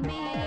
me.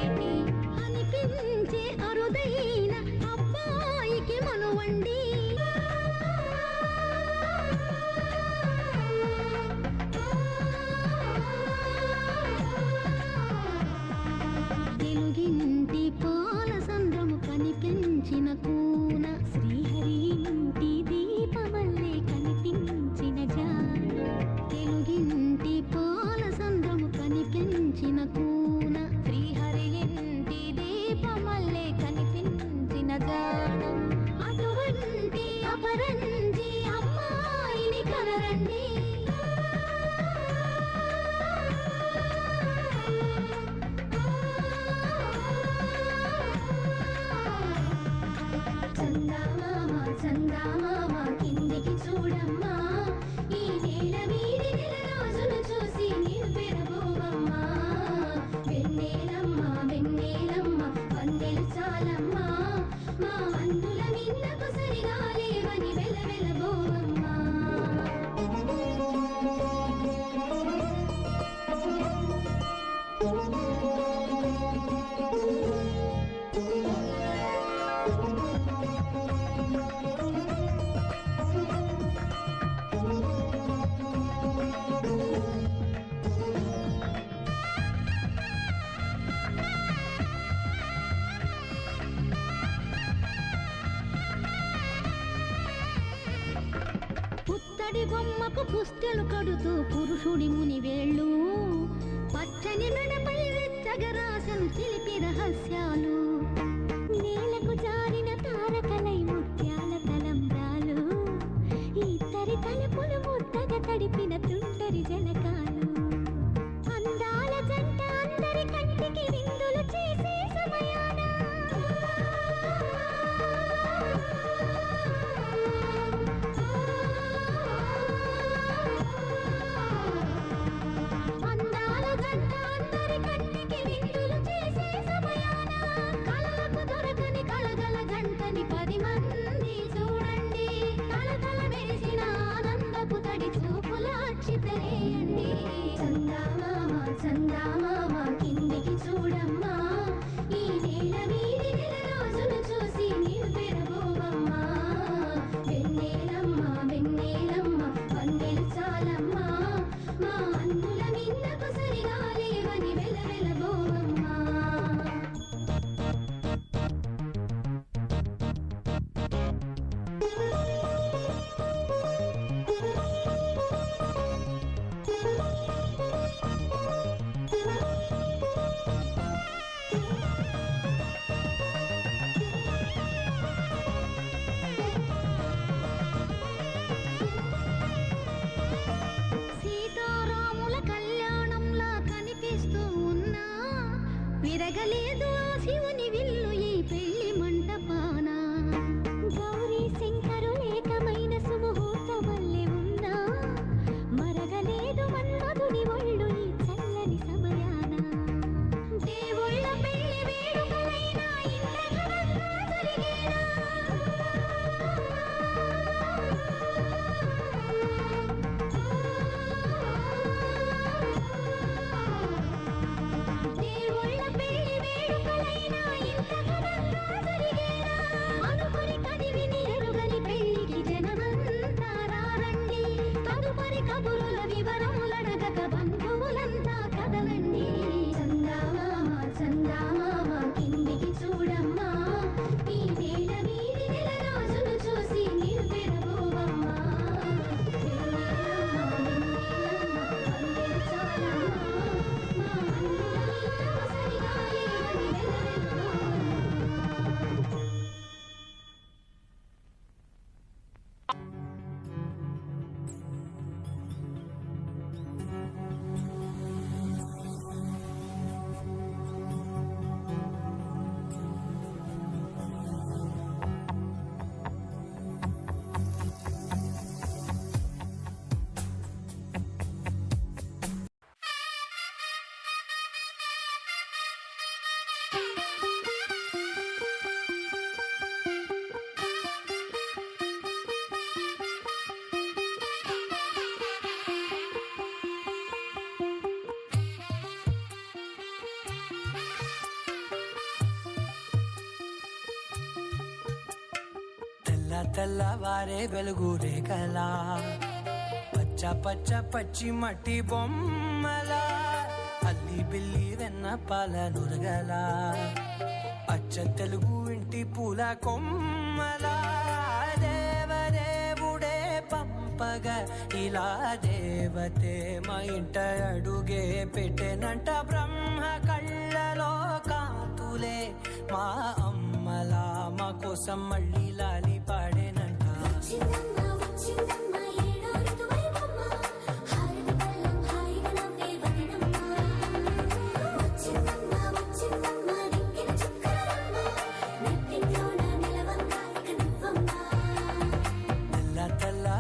తడి బొమ్మకు పుస్తెలు కడుతూ పురుషుడి ముని వేళ్ళు. పచ్చని మెడపై వెచ్చగరాశలు తెలిపి రహస్యాలు. నేలకు జారిన తారకలై ముత్యాల తలంబ్రాలు. ఇద్దరి తలుపులు ముద్దగా తడిపిన తుంటరి జనకాలు. అందాల జంట అందరి కంటికి విందులు చేసే విరగలేదు ఆ శివుని తెల్ల తెల్లవారే వెలుగు రేఖలా పచ్చ పచ్చ పచ్చి మట్టి బొమ్మలా అల్లి బిల్లి వెన్న పాల నురగలా. అచ్చ తెలుగు ఇంటి పూల కొమ్మలా దేవదేవుడే పంపగ ఇలా దేవతే మా ఇంట అడుగే పెట్టెనంట బ్రహ్మ కళ్ళలో కాతులే మా అమ్మలా మా కోసం మళ్ళీ లాలి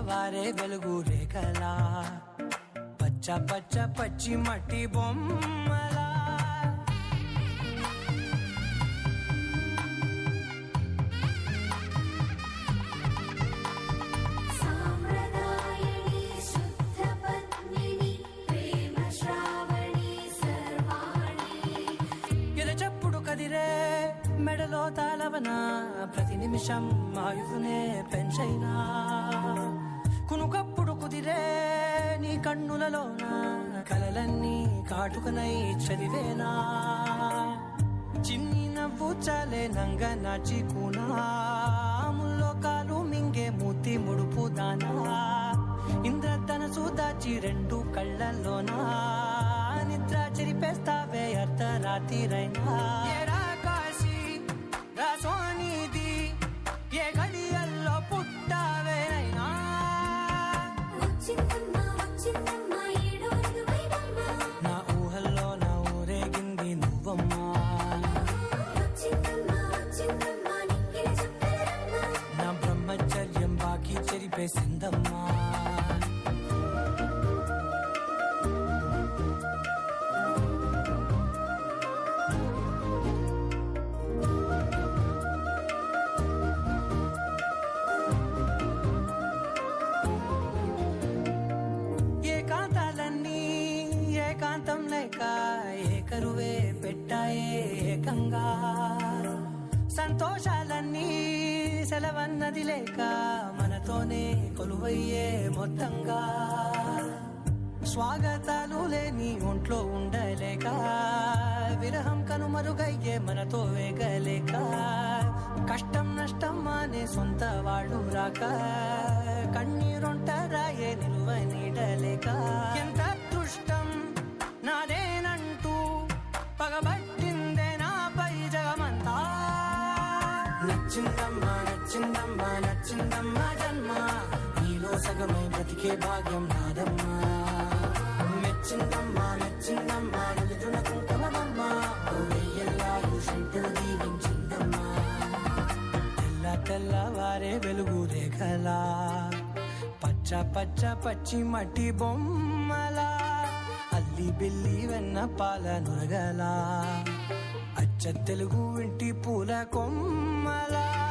పాడేనంట వెలుగు రేఖలా. పచ్చ పచ్చ పచ్చి మట్టి బొమ్మ నిమిషం ఆయువునే పెంచైనా? కునుకప్పుడు కుదిరే నీ కన్నులలోన కలలన్నీ కాటుకనై చదివేనా? చిన్ని నవ్వు చాలే నంగ నాచి కాలు మింగే మూతి ముడుపు దానా దాచి రెండు కళ్ళల్లోనా? నిద్ర చెరిపేస్తావే అర్ధరాత్రిరైనా? లేక మనతోనే కొలువయ్యే మొత్తంగా. స్వాగతాలు లేని ఒంట్లో ఉండలేక విరహం కనుమరుగయ్యే మనతో వేగలేక కష్టం నష్టం అనే సొంత వాళ్ళు రాక కన్నీరొంటరాయే నిలువ నీడలేక. ఎంత అదృష్టం నాదేనంటూ పగబట్టిందే నాపై జగమంతా. నచ్చిందమ్మా నచ్చిందమ్మా. నచ్చిందమ్మా జన్మ. నీలో సగమై బ్రతికే భాగ్యం నాదమ్మా. మెచ్చిందమ్మా మెచ్చిందమ్మా నిలుచున కుంకుమమ్మా. వెయ్యల్లాలు శంకరు దీవించిందమ్మా. తెల్ల తెల్లవారే వెలుగు రేఖలా. పచ్చ పచ్చ పచ్చి మట్టి బొమ్మలా. అల్లి బిల్లి వెన్న పాల నురగలా. అచ్చ తెలుగు ఇంటి పూల కొమ్మలా.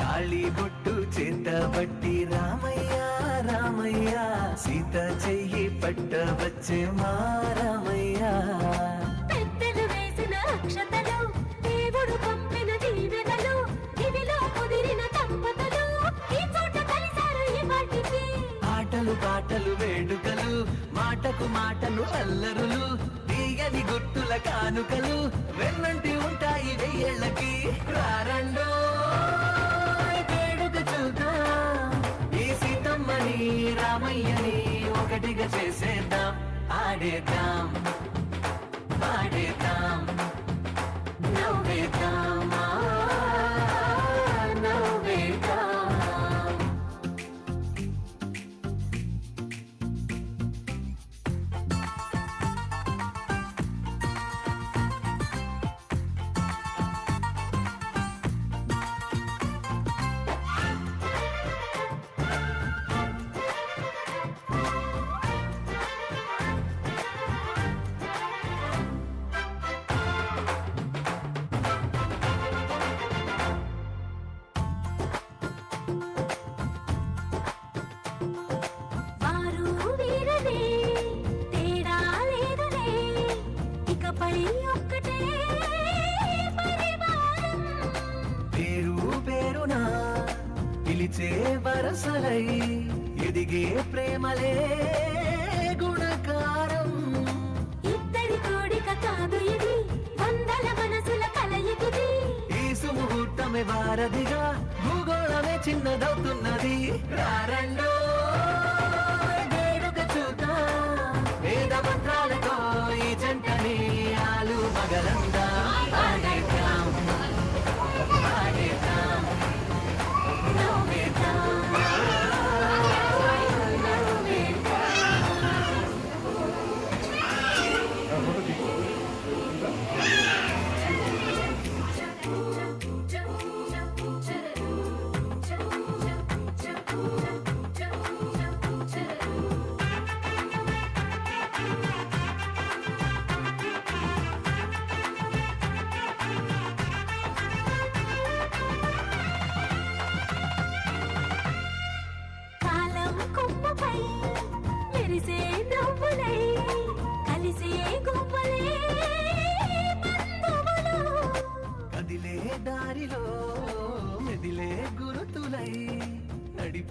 తాళి బొట్టు చేతబట్టి రామయ్య రామయ్య. సీత చెయ్యి పట్ట వచ్చే మా రామయ్య. పెద్దలు వేసిన అక్షతలు దేవుడు పంపిన దీవెనలు ఇవిలో కుదిరిన దంపతులు ఈ చోట కలిశారు ఈ వాటికి ఆటలు పాటలు వేడుకలు మాటకు మాటలు అల్లరులు తీయని గుట్టుల కానుకలు. వెన్నంటి ఉంటాయి వెయ్యేళ్ళకి. రారండో వేడుక చూద్దాం? ఈ సీతమ్మని రామయ్యని ఒకటిగా చేసేద్దాం ఆడేద్దాం. వరసలై ఎదిగే ప్రేమలే గుణకారం. ఇద్దరి కోడిక కాదు ఇది వందల మనసుల కలయికిది. ఈ సుముహూర్తమే వారధిగా భూగోళమే చిన్నదవుతున్నది. రారండో వేడుక చూద్దాం. వేద మంత్రాలతో ఈ జంటని ఆలు మగలందా